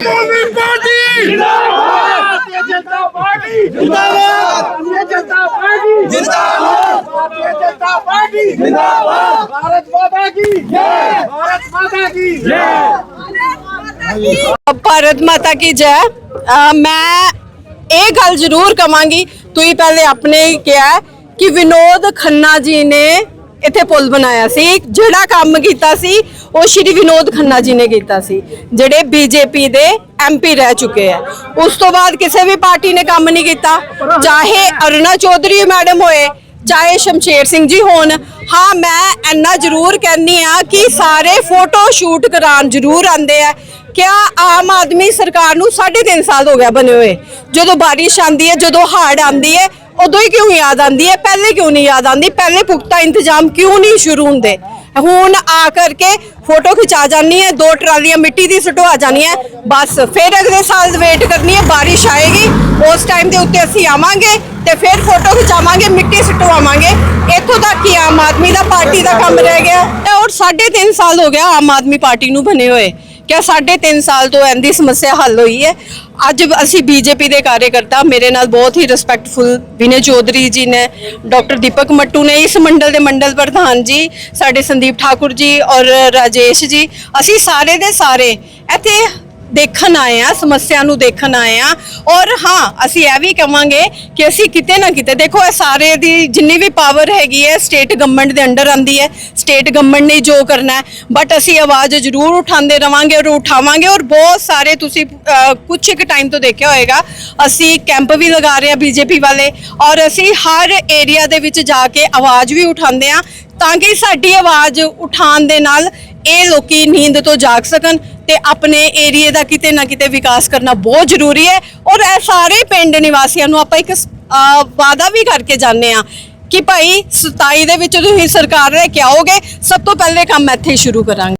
ਆਦਮੀ Party! ਜਿੰਦਾਬਾਦ! Bharatiya Janata Party! ਜਿੰਦਾਬਾਦ! Janata Party! ਜਿੰਦਾਬਾਦ! ਭਾਰਤੀ ਜਨਤਾ ਪਾਰਟੀ! ਜਿੰਦਾਬਾਦ! ਭਾਰਤ ਮਾਤਾ ਕੀ ਜੈ! ਭਾਰਤ ਮਾਤਾ ਕੀ ਜੈ! ਭਾਰਤ ਮਾਤਾ ਕੀ ਜੈ? ਅਹ ਮੈਂ ਇਹ ਗੱਲ ਜ਼ਰੂਰ ਕਵਾਂਗੀ ਤੁਸੀਂ ਪਹਿਲੇ ਆਪਣੇ ਹੀ ਕਿਹਾ ਕਿ ਵਿਨੋਦ ਖੰਨਾ ਜੀ ਨੇ ਇੱਥੇ ਪੁਲ ਬਣਾਇਆ ਸੀ, ਜਿਹੜਾ ਕੰਮ ਕੀਤਾ ਸੀ, ਉਹ ਸ਼੍ਰੀ ਵਿਨੋਦ ਖੰਨਾ ਜੀ ਨੇ ਕੀਤਾ ਸੀ, ਜਿਹੜੇ ਬੀਜੇਪੀ ਦੇ ਐਮਪੀ ਰਹਿ ਚੁੱਕੇ ਆ। ਉਸ ਤੋਂ ਬਾਅਦ ਕਿਸੇ ਵੀ ਪਾਰਟੀ ਨੇ ਕੰਮ ਨਹੀਂ ਕੀਤਾ, ਚਾਹੇ ਅਰੁਣਾ ਚੌਧਰੀ ਮੈਡਮ ਹੋਏ, ਚਾਹੇ ਸ਼ਮਸ਼ੇਰ ਸਿੰਘ ਜੀ ਹੋਣ, ਹਾਂ, ਮੈਂ ਇੰਨਾ ਜ਼ਰੂਰ ਕਹਿੰਨੀ ਆ ਕਿ ਸਾਰੇ ਫੋਟੋ ਸ਼ੂਟ ਕਰਾਉਣ ਜ਼ਰੂਰ ਆਂਦੇ ਆ। ਕਿਆ ਆਮ ਆਦਮੀ ਸਰਕਾਰ ਨੂੰ 3.5 ਸਾਲ ਹੋ ਗਿਆ ਬਣੇ ਹੋਏ। ਜਦੋਂ ਬਾਰਿਸ਼ ਆਂਦੀ ਹੈ, ਜਦੋਂ ਹੜ੍ਹ ਆਂਦੀ ਹੈ ਉਦੋਂ ਹੀ ਕਿਉਂ ਯਾਦ ਆਂਦੀ ਹੈ? ਪਹਿਲੇ ਕਿਉਂ ਨਹੀਂ ਯਾਦ ਆਂਦੀ ਪਹਿਲੇ ਪੁਖਤਾ ਇੰਤਜ਼ਾਮ ਕਿਉਂ ਨਹੀਂ ਸ਼ੁਰੂ ਹੁੰਦੇ? ਹੁਣ ਆ ਕਰਕੇ ਫੋਟੋ ਖਿਚਾ ਜਾਨੀ ਹੈ, ਦੋ ਟਰਾਲੀਆਂ ਮਿੱਟੀ ਦੀ ਸੁਟਵਾ ਜਾਨੀਆਂ ਬਸ। ਫਿਰ ਅਗਲੇ ਸਾਲ ਵੇਟ ਕਰਨੀ ਹੈ, ਬਾਰਿਸ਼ ਆਏਗੀ, ਉਸ ਟਾਈਮ ਦੇ ਉੱਤੇ ਅਸੀਂ ਆਵਾਂਗੇ ਤੇ ਫਿਰ ਫੋਟੋ ਖਿਚਾਵਾਂਗੇ, ਮਿੱਟੀ ਸੁਟਵਾਵਾਂਗੇ ਇੱਥੋਂ ਤੱਕ ਕਿ ਆਮ ਆਦਮੀ ਦਾ ਪਾਰਟੀ ਦਾ ਕੰਮ ਰਹਿ ਗਿਆ। ਤੇ ਔਰ 3.5 ਸਾਲ ਹੋ ਗਿਆ ਆਮ ਆਦਮੀ ਪਾਰਟੀ ਨੂੰ ਬਣੇ ਹੋਏ। ਕਿਆ 3.5 ਸਾਲ ਤੋਂ ਇਹਦੀ ਸਮੱਸਿਆ ਹੱਲ ਹੋਈ ਹੈ? ਅੱਜ ਅਸੀਂ ਬੀਜੇਪੀ ਦੇ ਕਾਰਜਕਰਤਾ ਮੇਰੇ ਨਾਲ ਬਹੁਤ ਹੀ ਰਿਸਪੈਕਟਫੁਲ ਵਿਨੇ ਚੌਧਰੀ ਜੀ ਨੇ, ਡਾਕਟਰ ਦੀਪਕ ਮੱਟੂ ਨੇ, ਇਸ ਮੰਡਲ ਦੇ ਮੰਡਲ ਪ੍ਰਧਾਨ ਜੀ, ਸਾਡੇ ਸੰਦੀਪ ਠਾਕੁਰ ਜੀ ਔਰ ਰਾਜੇਸ਼ ਜੀ, ਅਸੀਂ ਸਾਰੇ ਦੇ ਸਾਰੇ ਇੱਥੇ ਦੇਖਣ ਆਏ ਆ ਸਮੱਸਿਆ ਨੂੰ ਦੇਖਣ ਆਏ ਆ। ਔਰ ਹਾਂ ਅਸੀਂ ਇਹ ਵੀ ਕਵਾਂਗੇ ਕਿ ਅਸੀਂ ਕਿਤੇ ਨਾ ਕਿਤੇ ਦੇਖੋ ਇਹ ਸਾਰੇ ਦੀ ਜਿੰਨੀ ਵੀ ਪਾਵਰ ਹੈਗੀ ਹੈ ਸਟੇਟ ਗਵਰਨਮੈਂਟ ਦੇ ਅੰਡਰ ਆਂਦੀ ਹੈ। ਸਟੇਟ ਗਵਰਨਮੈਂਟ ਨੇ ਜੋ ਕਰਨਾ ਬਟ ਅਸੀਂ ਆਵਾਜ਼ ਜ਼ਰੂਰ ਉਠਾਉਂਦੇ ਰਵਾਂਗੇ ਔਰ ਉਠਾਵਾਂਗੇ। ਔਰ ਬਹੁਤ ਸਾਰੇ ਤੁਸੀਂ ਅਹ, ਕੁਛ ਇੱਕ ਟਾਈਮ ਤੋਂ ਦੇਖਿਆ ਹੋਏਗਾ ਅਸੀਂ ਕੈਂਪ ਵੀ ਲਗਾ ਰਹੇ ਆ ਬੀਜੇਪੀ ਵਾਲੇ। ਔਰ ਅਸੀਂ ਹਰ ਏਰੀਆ ਦੇ ਵਿੱਚ ਜਾ ਕੇ ਆਵਾਜ਼ ਵੀ ਉਠਾਉਂਦੇ ਆ ਤਾਂ ਕਿ ਸਾਡੀ ਆਵਾਜ਼ ਉਠਾਉਣ ਦੇ ਨਾਲ ਇਹ ਲੋਕੀ ਨੀਂਦ ਤੋਂ ਜਾਗ ਸਕਣ। ਤੇ ਆਪਣੇ ਏਰੀਏ ਦਾ ਕਿਤੇ ਨਾ ਕਿਤੇ ਵਿਕਾਸ ਕਰਨਾ ਬਹੁਤ ਜ਼ਰੂਰੀ ਹੈ। ਔਰ ਇਹ ਸਾਰੇ ਪਿੰਡ ਨਿਵਾਸੀਆਂ ਨੂੰ ਆਪਾਂ ਇੱਕ ਸ- ਵਾਅਦਾ ਵੀ ਕਰਕੇ ਜਾਂਦੇ ਆ ਕਿ ਭਾਈ 27 ਦੇ ਵਿੱਚ ਤੁਸੀਂ ਸਰਕਾਰ ਲੈ ਕੇ ਆਓਗੇ, ਸਭ ਤੋਂ ਪਹਿਲੇ ਕੰਮ ਇੱਥੇ ਹੀ ਸ਼ੁਰੂ ਕਰਾਂਗੇ।